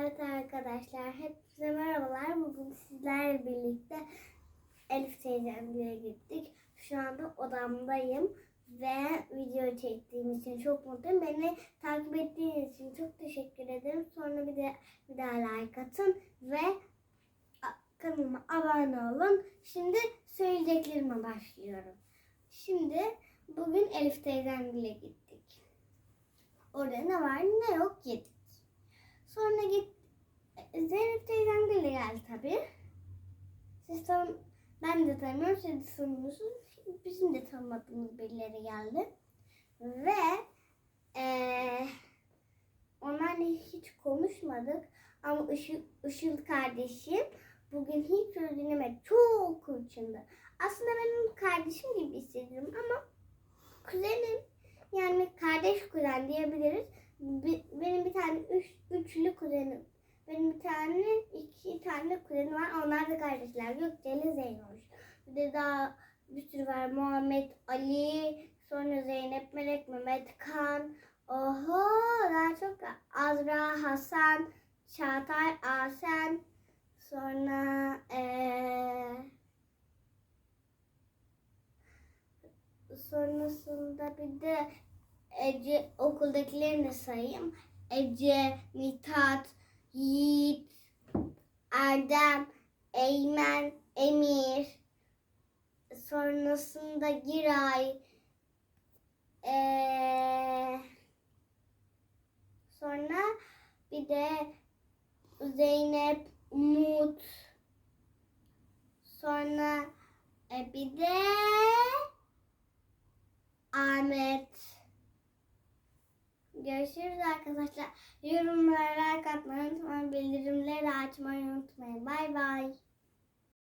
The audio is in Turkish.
Evet arkadaşlar, hepinize merhabalar. Bugün sizlerle birlikte Elif teyzemlere gittik. Şu anda odamdayım ve video çektiğim için çok mutluyum. Beni takip ettiğiniz için çok teşekkür ederim. Sonra bir de bir daha like atın ve kanalıma abone olun. Şimdi söyleyeceklerime başlıyorum. Şimdi bugün Elif teyzemlere gittik. Orada ne var ne yok yedik. Sonra git Zeynep teyzem de geldi tabii. Siz tan ben de tanımıyorum, siz de tanımıyorsunuz. Bizim de tanımadığımız birileri geldi. Ve eee onlarla hiç konuşmadık. Ama Işıl, Işıl kardeşim bugün hiç dinlemedi. Çok hırçındı. Aslında benim kardeşim gibi hissediyorum ama kuzenim yani kardeş kuzen diyebiliriz. Bi- Benim üç, üçlü kuzenim. Benim bir tane iki tane kuzenim var. Onlar da kardeşler. Gökçe ile Zeynoş. Bir de daha bir sürü var. Muhammed, Ali, sonra Zeynep, Melek, Mehmet, Kan. Oho daha çok Azra, Hasan, Çağatay, Asen. Sonra eee sonrasında bir de Ece okuldakilerini sayayım. Ece, Mithat, Yiğit, Erdem, Eymen, Emir. Sonrasında Giray. Ee, sonra bir de Zeynep, Umut. Sonra e, bir de Ahmet. Görüşürüz arkadaşlar. Yorumlara like atmayı unutmayın. Bildirimleri açmayı unutmayın. Bay bay.